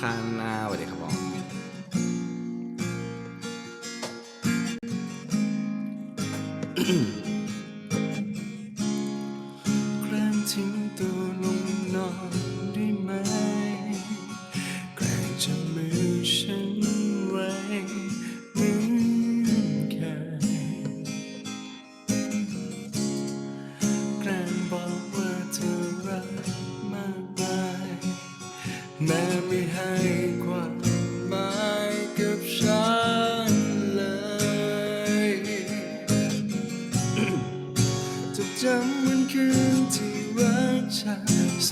ข้างหน้าสวัสดีครับผมอม จำวันคืนที่รักฉันส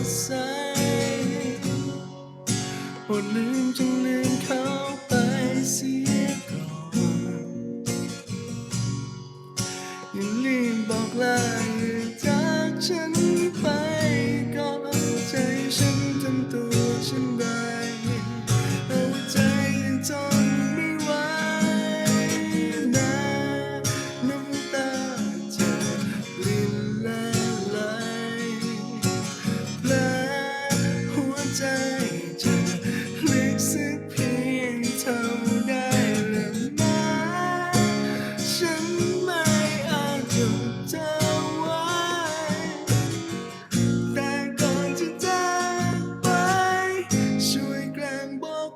ดใสอดลืมจึงลืมเขาไปเสียก่อนอย่าลืมบอกลาจากฉัน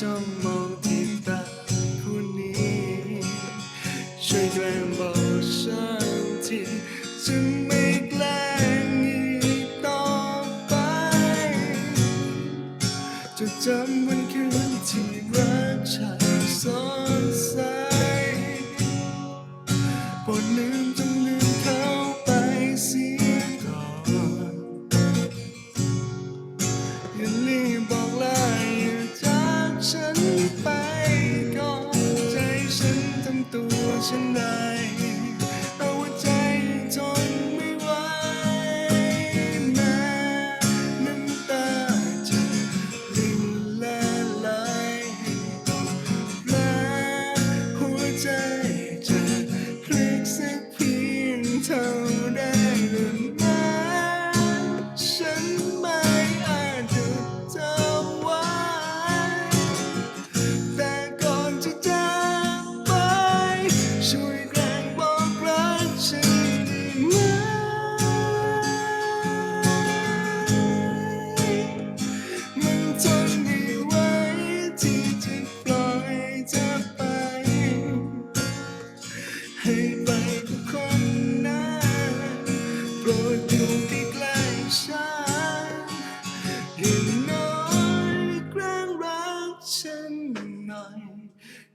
จ้องมองที่ตาคู่นี้ช่วยแกล้งบอกฉันทีจึงไม่ ไปก่อนใจฉันทำตัวฉันได้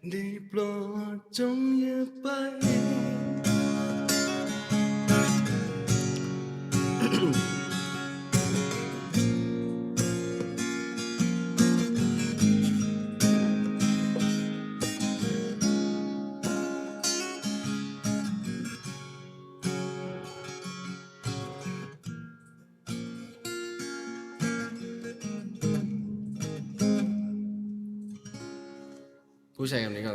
ได้โปรดจงอย่าไป பூசாரி அப்படிங்கிற